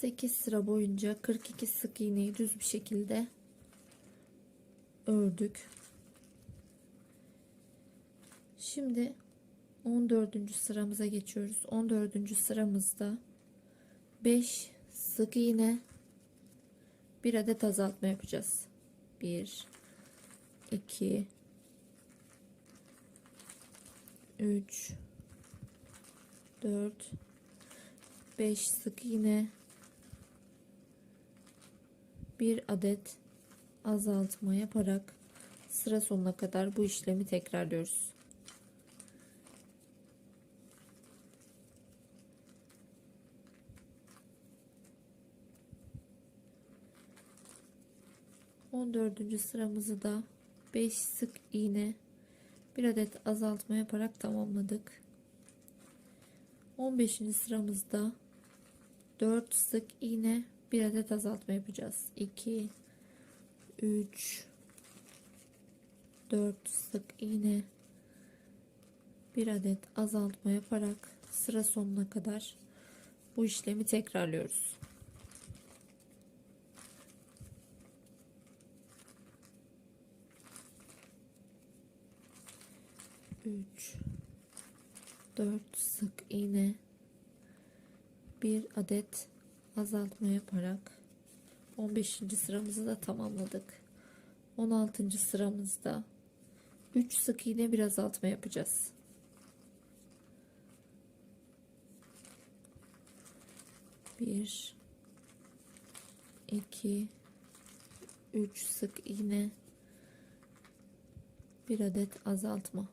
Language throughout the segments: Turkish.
8 sıra boyunca 42 sık iğneyi düz bir şekilde ördük. Şimdi 14. sıramıza geçiyoruz. 14. sıramızda 5 sık iğne bir adet azaltma yapacağız. 1 2 3 4 5 sık iğne bir adet azaltma yaparak sıra sonuna kadar bu işlemi tekrarlıyoruz. On dördüncü sıramızı da 5 sık iğne bir adet azaltma yaparak tamamladık. 15. sıramızda 4 sık iğne bir adet azaltma yapacağız. 2 3 4 sık iğne bir adet azaltma yaparak sıra sonuna kadar bu işlemi tekrarlıyoruz. Üç, dört sık iğne, bir adet azaltma yaparak 15. sıramızı da tamamladık. 16. sıramızda 3 sık iğne bir azaltma yapacağız. Bir, iki, üç sık iğne, bir adet azaltma.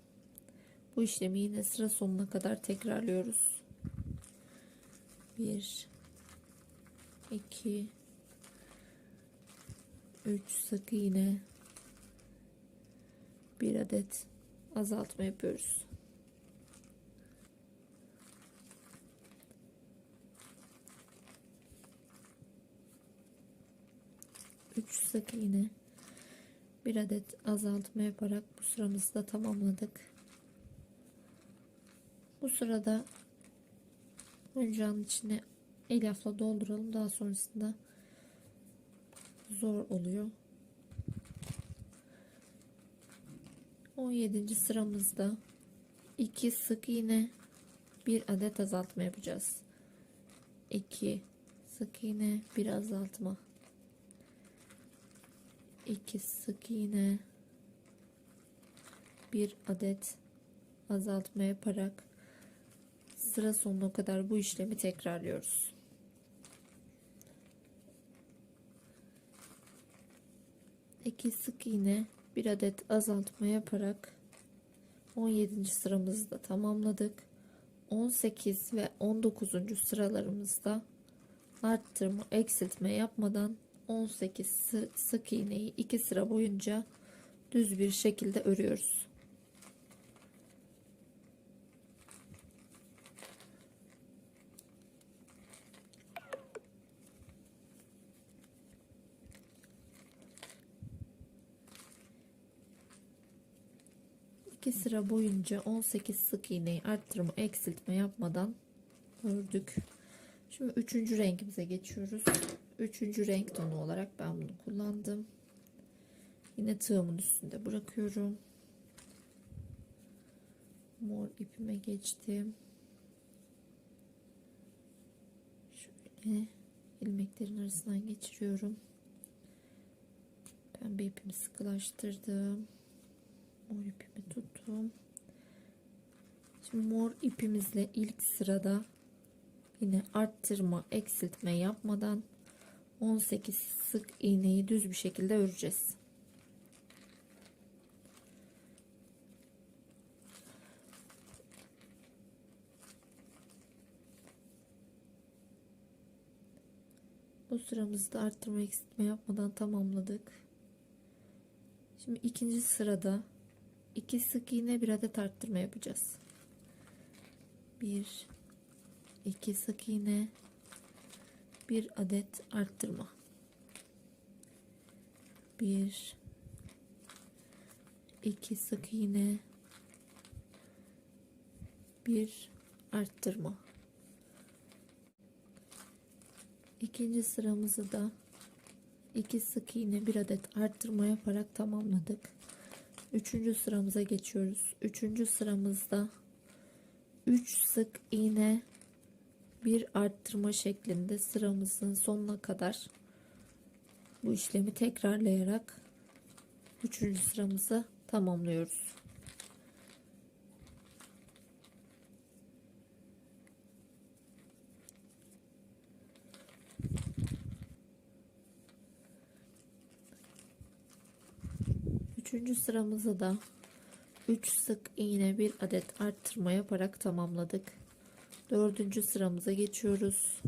Bu işlemi yine sıra sonuna kadar tekrarlıyoruz. Bir, iki, üç sık iğne, bir adet azaltma yapıyoruz. Üç sık iğne, bir adet azaltma yaparak bu sıramızı da tamamladık. Bu sırada oyuncağın içine elyafla dolduralım. Daha sonrasında zor oluyor. 17. sıramızda 2 sık iğne bir adet azaltma yapacağız. 2 sık iğne bir azaltma. 2 sık iğne bir adet azaltma yaparak sıra sonuna kadar bu işlemi tekrarlıyoruz. İki sık iğne bir adet azaltma yaparak 17. sıramızı da tamamladık. 18 ve 19. sıralarımızda arttırma, eksiltme yapmadan 18 sı- sık iğneyi 2 sıra boyunca düz bir şekilde örüyoruz. İki sıra boyunca 18 sık iğneyi arttırma, eksiltme yapmadan ördük. Şimdi üçüncü rengimize geçiyoruz. Üçüncü renk tonu olarak ben bunu kullandım. Yine tığımın üstünde bırakıyorum. Mor ipime geçtim. Şöyle ilmeklerin arasından geçiriyorum. Pembe ipimi sıkılaştırdım. Mor ipimi tuttum. Şimdi mor ipimizle ilk sırada yine arttırma, eksiltme yapmadan 18 sık iğneyi düz bir şekilde öreceğiz. Bu sıramızda arttırma eksiltme yapmadan tamamladık. Şimdi ikinci sırada iki sık iğne bir adet arttırma yapacağız. Bir, iki sık iğne, bir adet arttırma. Bir, iki sık iğne, bir arttırma. İkinci sıramızı da iki sık iğne bir adet arttırma yaparak tamamladık. Üçüncü sıramıza geçiyoruz. Üçüncü sıramızda 3 sık iğne bir arttırma şeklinde sıramızın sonuna kadar bu işlemi tekrarlayarak üçüncü sıramızı tamamlıyoruz. Üçüncü sıramızı da 3 sık iğne bir adet arttırma yaparak tamamladık. Dördüncü sıramıza geçiyoruz.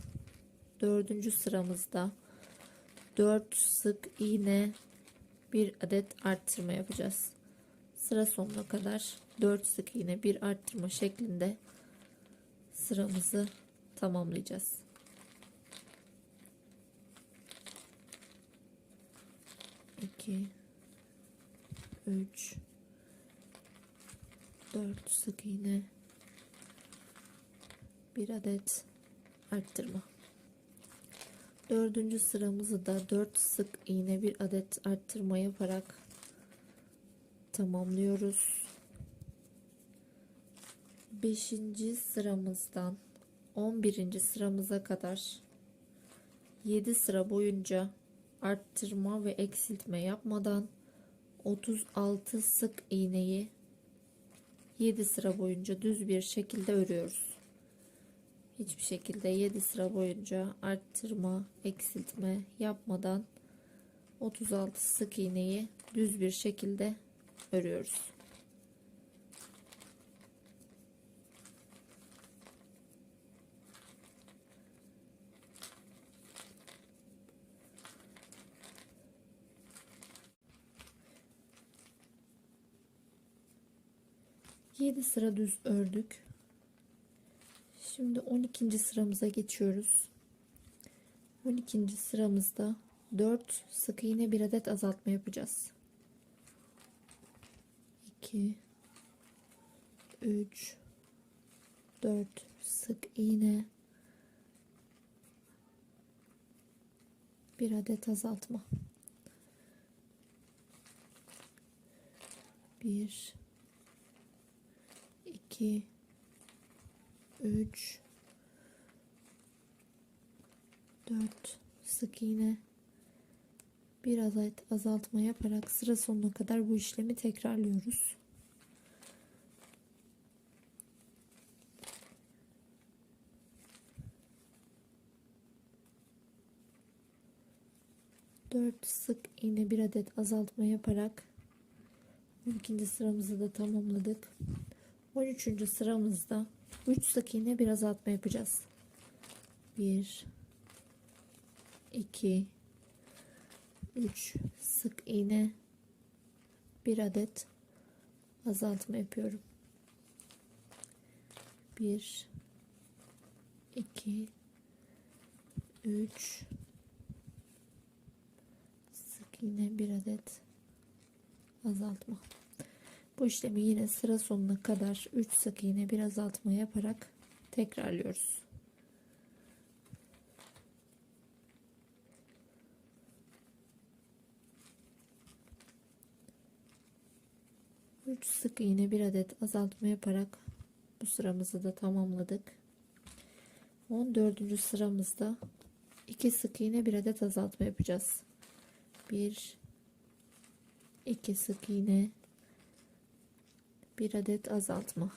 Dördüncü sıramızda 4 sık iğne bir adet arttırma yapacağız. Sıra sonuna kadar 4 sık iğne bir arttırma şeklinde sıramızı tamamlayacağız. Okay. 3 4 sık iğne bir adet arttırma dördüncü sıramızı da 4 sık iğne bir adet arttırma yaparak tamamlıyoruz 5. sıramızdan 11. sıramıza kadar 7 sıra boyunca arttırma ve eksiltme yapmadan 36 sık iğneyi 7 sıra boyunca düz bir şekilde örüyoruz. Hiçbir şekilde 7 sıra boyunca arttırma, eksiltme yapmadan 36 sık iğneyi düz bir şekilde örüyoruz. Yedi sıra düz ördük. Şimdi 12. sıramıza geçiyoruz. 12. sıramızda 4 sık iğne bir adet azaltma yapacağız. 2 3 4 sık iğne bir adet azaltma. 1 2 3 4 sık iğne bir adet azaltma yaparak sıra sonuna kadar bu işlemi tekrarlıyoruz. Dört sık iğne bir adet azaltma yaparak 12. sıramızı da tamamladık. 13. sıramızda 3 sık iğne bir azaltma yapacağız. 1 2 3 sık iğne bir adet azaltma yapıyorum. 1 2 3 sık iğne bir adet azaltma. Bu işlemi yine sıra sonuna kadar 3 sık iğne bir azaltma yaparak tekrarlıyoruz. Üç sık iğne bir adet azaltma yaparak bu sıramızı da tamamladık. 14. sıramızda 2 sık iğne bir adet azaltma yapacağız. 1 2 sık iğne bir adet azaltma.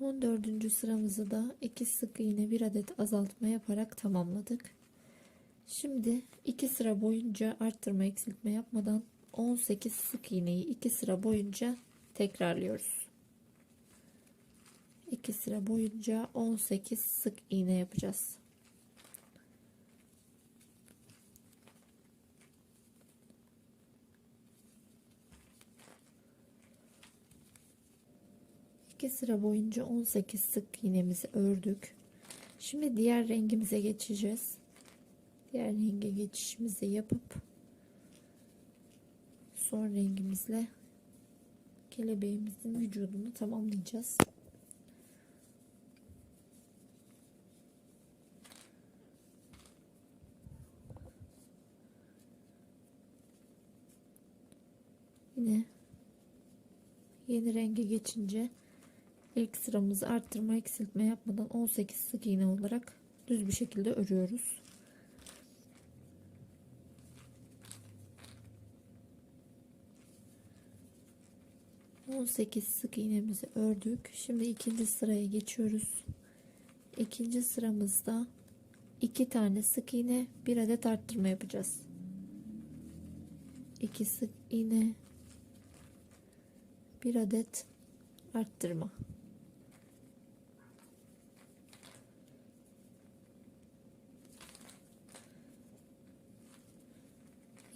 On dördüncü sıramızı da iki sık iğne bir adet azaltma yaparak tamamladık. Şimdi iki sıra boyunca arttırma eksiltme yapmadan 18 sık iğneyi 2 sıra boyunca tekrarlıyoruz. 2 sıra boyunca 18 sık iğne yapacağız. İki sıra boyunca 18 sık iğnemizi ördük. Şimdi diğer rengimize geçeceğiz. Diğer renge geçişimizi yapıp son rengimizle kelebeğimizin vücudunu tamamlayacağız. Yine yeni renge geçince ilk sıramızı arttırma eksiltme yapmadan 18 sık iğne olarak düz bir şekilde örüyoruz. On sekiz sık iğnemizi ördük. Şimdi ikinci sıraya geçiyoruz. İkinci sıramızda iki tane sık iğne, bir adet arttırma yapacağız. 2 sık iğne, bir adet arttırma.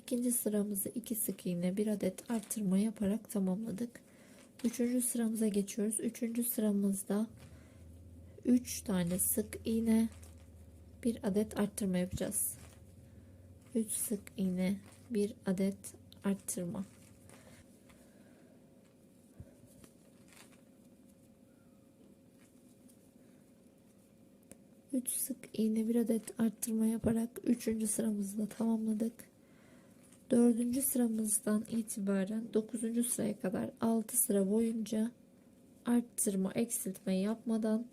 İkinci sıramızı iki sık iğne bir adet arttırma yaparak tamamladık. Üçüncü sıramıza geçiyoruz. Üçüncü sıramızda üç tane sık iğne bir adet arttırma yapacağız. 3 sık iğne bir adet arttırma. Üç sık iğne bir adet arttırma yaparak üçüncü sıramızı da tamamladık. Dördüncü sıramızdan itibaren dokuzuncu sıraya kadar altı sıra boyunca arttırma eksiltme yapmadan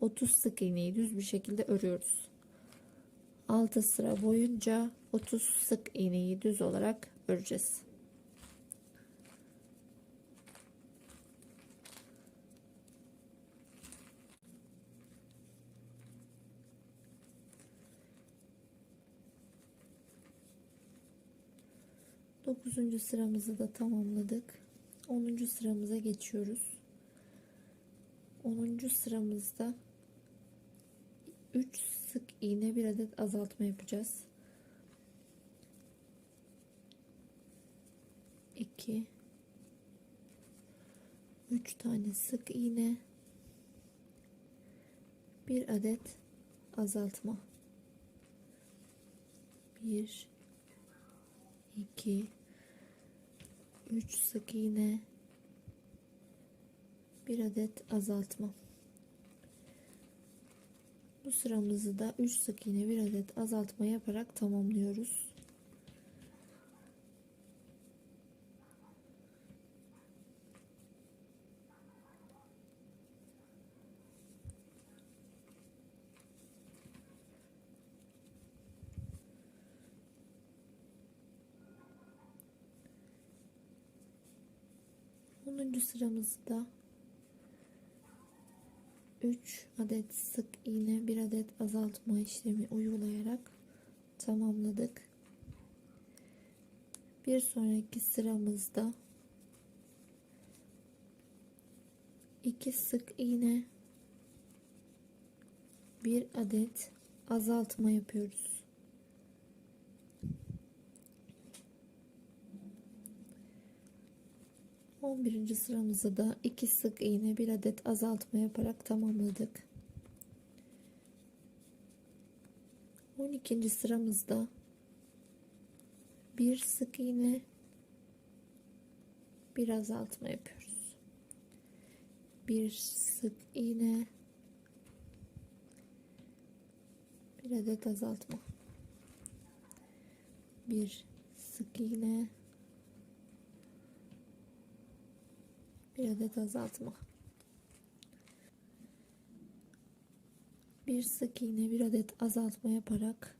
30 sık iğneyi düz bir şekilde örüyoruz. 6 sıra boyunca 30 sık iğneyi düz olarak öreceğiz. Dokuzuncu sıramızı da tamamladık. Onuncu sıramıza geçiyoruz. Onuncu sıramızda 3 sık iğne bir adet azaltma yapacağız. 2 3 tane sık iğne bir adet azaltma 1 2 3 sık iğne bir adet azaltma bu sıramızı da 3 sık iğne bir adet azaltma yaparak tamamlıyoruz. Onuncu sıramızda 3 adet sık iğne, bir adet azaltma işlemi uygulayarak tamamladık. Bir sonraki sıramızda 2 sık iğne, bir adet azaltma yapıyoruz. 11. sıramızı da 2 sık iğne bir adet azaltma yaparak tamamladık. 12. sıramızda bir sık iğne bir azaltma yapıyoruz. Bir sık iğne bir adet azaltma. Bir sık iğne bir adet azaltma. Bir sık iğne bir adet azaltma yaparak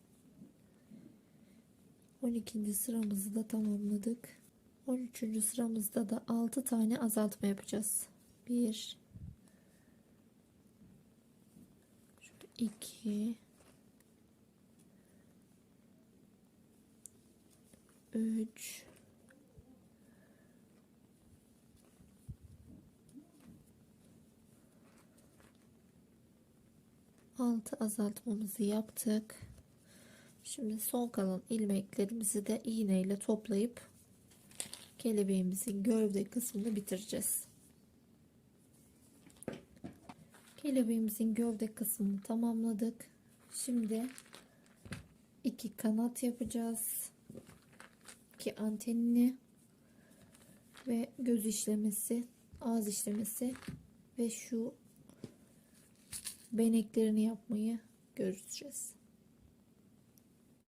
12. sıramızı da tamamladık. 13. sıramızda da 6 tane azaltma yapacağız. 1 2 3 altı azaltmamızı yaptık. Şimdi son kalan ilmeklerimizi de iğne ile toplayıp kelebeğimizin gövde kısmını bitireceğiz. Kelebeğimizin gövde kısmını tamamladık. Şimdi iki kanat yapacağız. İki antenini ve göz işlemesi, ağız işlemesi ve şu beneklerini yapmayı göreceğiz.